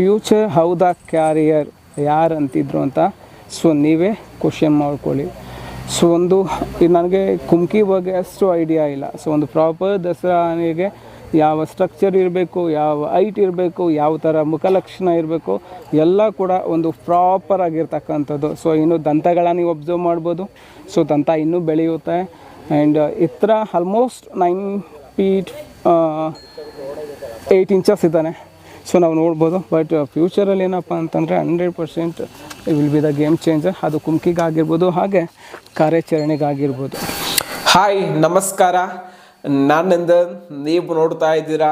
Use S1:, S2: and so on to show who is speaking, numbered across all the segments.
S1: Future how the carrier ಯಾರು ಅಂತಿದ್ರು ಅಂತ? ಸೊ ನೀವೇ ಕ್ವಶನ್ ಮಾಡ್ಕೊಳ್ಳಿ. ಸೊ ಒಂದು ನನಗೆ ಕುಮ್ಕಿ ಬಗ್ಗೆ ಅಷ್ಟು ಐಡಿಯಾ ಇಲ್ಲ. ಸೊ ಒಂದು ಪ್ರಾಪರ್ ದಸರಾ ಆನೆಗೆ ಯಾವ ಸ್ಟ್ರಕ್ಚರ್ ಇರಬೇಕು, ಯಾವ ಐಟ್ ಇರಬೇಕು, ಯಾವ ಥರ ಮುಖಲಕ್ಷಣ ಇರಬೇಕು, ಎಲ್ಲ ಕೂಡ ಒಂದು ಪ್ರಾಪರ್ ಆಗಿರ್ತಕ್ಕಂಥದ್ದು. ಸೊ ಇನ್ನು ದಂತಗಳ ನೀವು ಒಬ್ಸರ್ವ್ ಮಾಡ್ಬೋದು. ಸೊ ದಂತ ಇನ್ನೂ ಬೆಳೆಯುತ್ತೆ. ಆ್ಯಂಡ್ ಇತ್ರ almost nine feet eight inches ಇದ್ದಾನೆ. ಸೊ ನಾವು ನೋಡ್ಬೋದು ಬಟ್ ಫ್ಯೂಚರಲ್ಲಿ ಏನಪ್ಪ ಅಂತಂದರೆ hundred percent will be the game changer ಅದು ಕುಮ್ಕಿಗಾಗಿರ್ಬೋದು ಹಾಗೆ ಕಾರ್ಯಾಚರಣೆಗಾಗಿರ್ಬೋದು.
S2: ಹಾಯ್ ನಮಸ್ಕಾರ. ನಾನಂದ, ನೀವು ನೋಡ್ತಾ ಇದ್ದೀರಾ,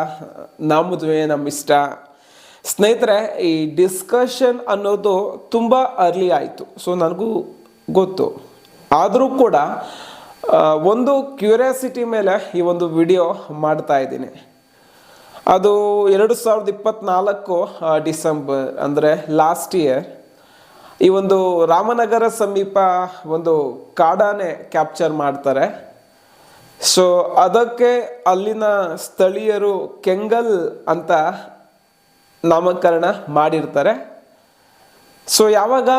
S2: ನಮ್ಮದುವೆ ನಮ್ಮ ಇಷ್ಟ ಸ್ನೇಹಿತರೆ, ಈ ಡಿಸ್ಕಷನ್ ಅನ್ನೋದು ತುಂಬ ಅರ್ಲಿ ಆಯಿತು. ಸೊ ನನಗೂ ಗೊತ್ತು. ಆದರೂ ಕೂಡ ಒಂದು ಕ್ಯೂರಿಯಾಸಿಟಿ ಮೇಲೆ ಈ ಒಂದು ವಿಡಿಯೋ ಮಾಡ್ತಾ ಇದ್ದೀನಿ. ಅದು ಎರಡು ಸಾವಿರದ ಇಪ್ಪತ್ನಾಲ್ಕು ಡಿಸೆಂಬರ್, ಅಂದರೆ ಲಾಸ್ಟ್ ಇಯರ್ ಈ ಒಂದು ರಾಮನಗರ ಸಮೀಪ ಒಂದು ಕಾಡಾನೆ ಕ್ಯಾಪ್ಚರ್ ಮಾಡ್ತಾರೆ. ಸೊ ಅದಕ್ಕೆ ಅಲ್ಲಿನ ಸ್ಥಳೀಯರು ಕೆಂಗಲ್ ಅಂತ ನಾಮಕರಣ ಮಾಡಿರ್ತಾರೆ. ಸೊ ಯಾವಾಗ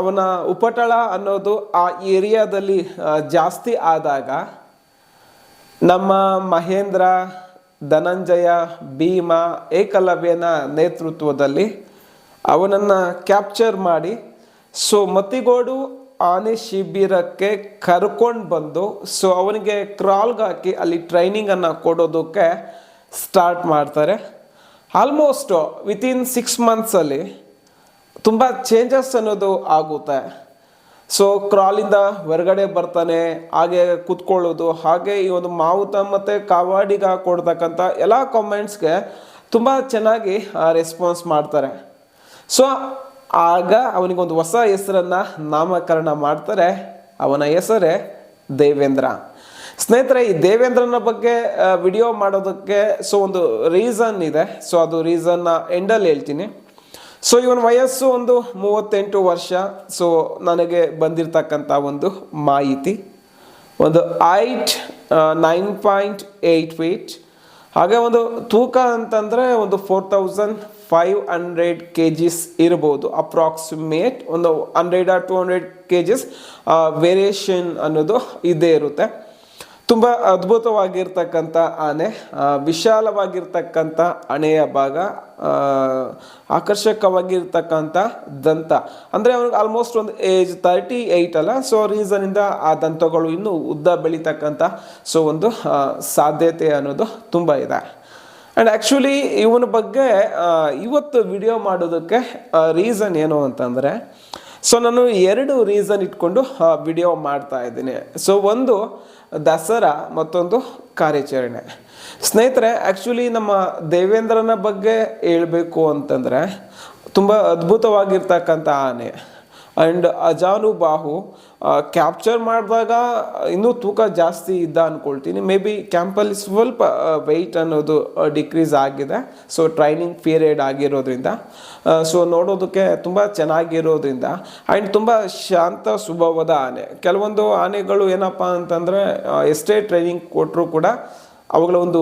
S2: ಅವನ ಉಪಟಳ ಅನ್ನೋದು ಆ ಏರಿಯಾದಲ್ಲಿ ಜಾಸ್ತಿ ಆದಾಗ, ನಮ್ಮ ಮಹೇಂದ್ರ ಧನಂಜಯ, ಭೀಮ, ಏಕಲವ್ಯನ ನೇತೃತ್ವದಲ್ಲಿ ಅವನನ್ನು ಕ್ಯಾಪ್ಚರ್ ಮಾಡಿ ಸೊ ಮತಿಗೋಡು ಆನೆ ಶಿಬಿರಕ್ಕೆ ಕರ್ಕೊಂಡು ಬಂದು ಸೊ ಅವನಿಗೆ ಕ್ರಾಲ್ಗೆ ಹಾಕಿ ಅಲ್ಲಿ ಟ್ರೈನಿಂಗನ್ನು ಕೊಡೋದಕ್ಕೆ ಸ್ಟಾರ್ಟ್ ಮಾಡ್ತಾರೆ. ಆಲ್ಮೋಸ್ಟು ವಿತಿನ್ ಸಿಕ್ಸ್ ಮಂತ್ಸಲ್ಲಿ ತುಂಬ ಚೇಂಜಸ್ ಅನ್ನೋದು ಆಗುತ್ತೆ. ಸೊ ಕ್ರಾಲಿಂದ ಹೊರಗಡೆ ಬರ್ತಾನೆ, ಹಾಗೆ ಕೂತ್ಕೊಳ್ಳೋದು, ಹಾಗೆ ಈ ಒಂದು ಮಾವುತ ಮತ್ತು ಕಾವಾಡಿಗ ಕೊಡ್ತಕ್ಕಂಥ ಎಲ್ಲ ಕಾಮೆಂಟ್ಸ್ಗೆ ತುಂಬ ಚೆನ್ನಾಗಿ ರೆಸ್ಪಾನ್ಸ್ ಮಾಡ್ತಾರೆ. ಸೊ ಆಗ ಅವನಿಗೊಂದು ಹೊಸ ಹೆಸರನ್ನು ನಾಮಕರಣ ಮಾಡ್ತಾರೆ. ಅವನ ಹೆಸರೇ ದೇವೇಂದ್ರ. ಸ್ನೇಹಿತರೆ, ಈ ದೇವೇಂದ್ರನ ಬಗ್ಗೆ ವಿಡಿಯೋ ಮಾಡೋದಕ್ಕೆ ಸೊ ಒಂದು ರೀಸನ್ ಇದೆ. ಸೊ ಅದು ರೀಸನ್ನ ಎಂಡಲ್ಲಿ ಹೇಳ್ತೀನಿ. ಸೊ ಇವನ ವಯಸ್ಸು ಒಂದು ಮೂವತ್ತೆಂಟು ವರ್ಷ. ಸೊ ನನಗೆ ಬಂದಿರತಕ್ಕಂಥ ಒಂದು ಮಾಹಿತಿ. ಒಂದು eight nine point eight feet ಹಾಗೆ ಒಂದು ತೂಕ ಅಂತಂದರೆ ಒಂದು four thousand five hundred K Gs ಇರ್ಬೋದು. ಅಪ್ರಾಕ್ಸಿಮೇಟ್ ಒಂದು hundred or two hundred K Gs variation ಅನ್ನೋದು ಇದ್ದೇ ಇರುತ್ತೆ. ತುಂಬ ಅದ್ಭುತವಾಗಿರ್ತಕ್ಕಂಥ ಆನೆ ವಿಶಾಲವಾಗಿರ್ತಕ್ಕಂಥ ಹಣೆಯ ಭಾಗ ಆಕರ್ಷಕವಾಗಿರ್ತಕ್ಕಂಥ ದಂತ. ಅಂದರೆ ಅವ್ರಿಗೆ ಆಲ್ಮೋಸ್ಟ್ ಒಂದು ಏಜ್ ತರ್ಟಿ ಏಯ್ಟ್ ಅಲ್ಲ ಸೊ ರೀಸನಿಂದ ಆ ದಂತಗಳು ಇನ್ನೂ ಉದ್ದ ಬೆಳೀತಕ್ಕಂಥ ಸೊ ಒಂದು ಸಾಧ್ಯತೆ ಅನ್ನೋದು ತುಂಬ ಇದೆ. ಆ್ಯಂಡ್ ಆ್ಯಕ್ಚುಲಿ ಇವನ ಬಗ್ಗೆ ಇವತ್ತು ವಿಡಿಯೋ ಮಾಡೋದಕ್ಕೆ ರೀಸನ್ ಏನು ಅಂತಂದರೆ ಸೊ ನಾನು ಎರಡು ರೀಸನ್ ಇಟ್ಕೊಂಡು ವಿಡಿಯೋ ಮಾಡ್ತಾ ಇದ್ದೀನಿ. ಸೊ ಒಂದು ದಸರಾ, ಮತ್ತೊಂದು ಕಾರ್ಯಾಚರಣೆ. ಸ್ನೇಹಿತರೆ ಆ್ಯಕ್ಚುಲಿ ನಮ್ಮ ದೇವೇಂದ್ರನ ಬಗ್ಗೆ ಹೇಳಬೇಕು ಅಂತಂದರೆ, ತುಂಬ ಅದ್ಭುತವಾಗಿರ್ತಕ್ಕಂಥ ಆನೆ. ಆ್ಯಂಡ್ ಅಜಾನುಬಾಹು ಕ್ಯಾಪ್ಚರ್ ಮಾಡಿದಾಗ ಇನ್ನೂ ತೂಕ ಜಾಸ್ತಿ ಇದ್ದ ಅಂದ್ಕೊಳ್ತೀನಿ ಮೇ ಬಿ ಕ್ಯಾಂಪಲ್ಲಿ ಸ್ವಲ್ಪ ವೆಯ್ಟ್ ಅನ್ನೋದು ಡಿಕ್ರೀಸ್ ಆಗಿದೆ. ಸೊ ಟ್ರೈನಿಂಗ್ ಪೀರಿಯಡ್ ಆಗಿರೋದ್ರಿಂದ. ಸೊ ನೋಡೋದಕ್ಕೆ ತುಂಬ ಚೆನ್ನಾಗಿರೋದ್ರಿಂದ. ಆ್ಯಂಡ್ ತುಂಬ ಶಾಂತ ಸ್ವಭಾವದ ಆನೆ. ಕೆಲವೊಂದು ಆನೆಗಳು ಏನಪ್ಪ ಅಂತಂದರೆ ಎಷ್ಟೇ ಟ್ರೈನಿಂಗ್ ಕೊಟ್ಟರೂ ಕೂಡ ಅವುಗಳ ಒಂದು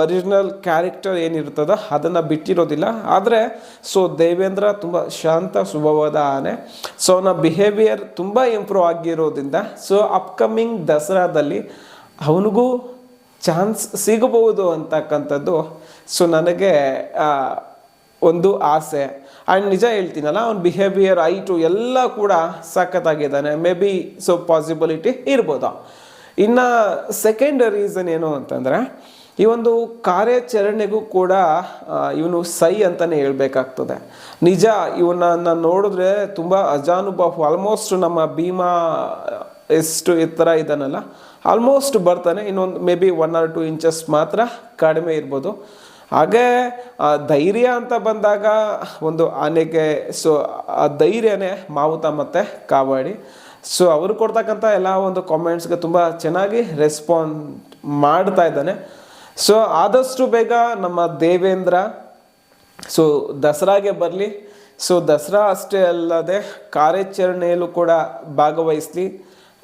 S2: ಒರಿಜಿನಲ್ ಕ್ಯಾರೆಕ್ಟರ್ ಏನಿರ್ತದೋ ಅದನ್ನು ಬಿಟ್ಟಿರೋದಿಲ್ಲ. ಆದರೆ ಸೊ ದೇವೇಂದ್ರ ತುಂಬ ಶಾಂತ ಸ್ವಭಾವದ ಆನೆ. ಸೊ ಅವನ ಬಿಹೇವಿಯರ್ ತುಂಬ ಇಂಪ್ರೂವ್ ಆಗಿರೋದ್ರಿಂದ ಸೊ ಅಪ್ಕಮಿಂಗ್ ದಸರಾದಲ್ಲಿ ಅವನಿಗೂ ಚಾನ್ಸ್ ಸಿಗಬಹುದು ಅಂತಕ್ಕಂಥದ್ದು ಸೊ ನನಗೆ ಒಂದು ಆಸೆ. ಆ್ಯಂಡ್ ನಿಜ ಹೇಳ್ತೀನಲ್ಲ, ಅವ್ನ ಬಿಹೇವಿಯರ್ ಐಟು ಎಲ್ಲ ಕೂಡ ಸಖತ್ತಾಗಿದ್ದಾನೆ. ಮೇ ಬಿ ಸೊ ಪಾಸಿಬಿಲಿಟಿ ಇರ್ಬೋದು. ಇನ್ನು ಸೆಕೆಂಡ್ ರೀಸನ್ ಏನು ಅಂತಂದರೆ, ಈ ಒಂದು ಕಾರ್ಯಾಚರಣೆಗೂ ಕೂಡ ಇವನು ಸೈ ಅಂತಲೇ ಹೇಳಬೇಕಾಗ್ತದೆ. ನಿಜ ಇವನನ್ನು ನೋಡಿದ್ರೆ ತುಂಬ ಅಜಾನುಭವ ಆಲ್ಮೋಸ್ಟ್ ನಮ್ಮ ಭೀಮಾ ಎಷ್ಟು ಎತ್ತರ ಇದ್ದಾನಲ್ಲ ಆಲ್ಮೋಸ್ಟ್ ಬರ್ತಾನೆ, ಇನ್ನೊಂದು may be one or two inches ಮಾತ್ರ ಕಡಿಮೆ ಇರ್ಬೋದು. ಹಾಗೆ ಧೈರ್ಯ ಅಂತ ಬಂದಾಗ ಒಂದು ಆನೆಗೆ ಸೊ ಆ ಧೈರ್ಯನೇ ಮಾವುತ ಮತ್ತು ಕಾವಾಡಿ. ಸೊ ಅವರು ಕೊಡ್ತಕ್ಕಂಥ ಎಲ್ಲ ಒಂದು ಕಾಮೆಂಟ್ಸ್ಗೆ ತುಂಬ ಚೆನ್ನಾಗಿ ರೆಸ್ಪಾನ್ಸ್ ಮಾಡ್ತಾ ಇದ್ದಾನೆ. ಸೊ ಆದಷ್ಟು ಬೇಗ ನಮ್ಮ ದೇವೇಂದ್ರ ಸೊ ದಸರಾಗೆ ಬರಲಿ. ಸೊ ದಸರಾ ಅಷ್ಟೇ ಅಲ್ಲದೆ ಕಾರ್ಯಾಚರಣೆಯಲ್ಲೂ ಕೂಡ ಭಾಗವಹಿಸಲಿ.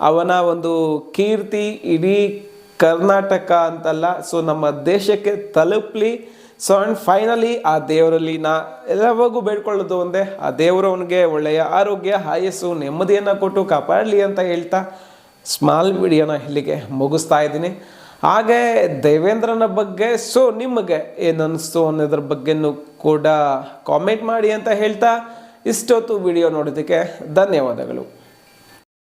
S2: ಅವನ ಒಂದು ಕೀರ್ತಿ ಇಡೀ ಕರ್ನಾಟಕ ಅಂತಲ್ಲ ಸೊ ನಮ್ಮ ದೇಶಕ್ಕೆ ತಲುಪಲಿ. ಸೊ ಆ್ಯಂಡ್ ಫೈನಲಿ ಆ ದೇವರಲ್ಲಿ ನಾ ಎಲ್ಲವಾಗೂ ಬೇಡ್ಕೊಳ್ಳೋದು ಒಂದೇ, ಆ ದೇವರು ಅವನಿಗೆ ಒಳ್ಳೆಯ ಆರೋಗ್ಯ, ಆಯಸ್ಸು, ನೆಮ್ಮದಿಯನ್ನು ಕೊಟ್ಟು ಕಾಪಾಡಲಿ ಅಂತ ಹೇಳ್ತಾ ಸ್ಮಾಲ್ ವಿಡಿಯೋನ ಇಲ್ಲಿಗೆ ಮುಗಿಸ್ತಾ ಇದ್ದೀನಿ. ಹಾಗೆ ದೇವೇಂದ್ರನ ಬಗ್ಗೆ ಸೊ ನಿಮಗೆ ಏನು ಅನ್ನಿಸ್ತು ಅನ್ನೋದ್ರ ಬಗ್ಗೆನೂ ಕೂಡ ಕಾಮೆಂಟ್ ಮಾಡಿ ಅಂತ ಹೇಳ್ತಾ, ಇಷ್ಟೊತ್ತು ವಿಡಿಯೋ ನೋಡೋದಕ್ಕೆ ಧನ್ಯವಾದಗಳು.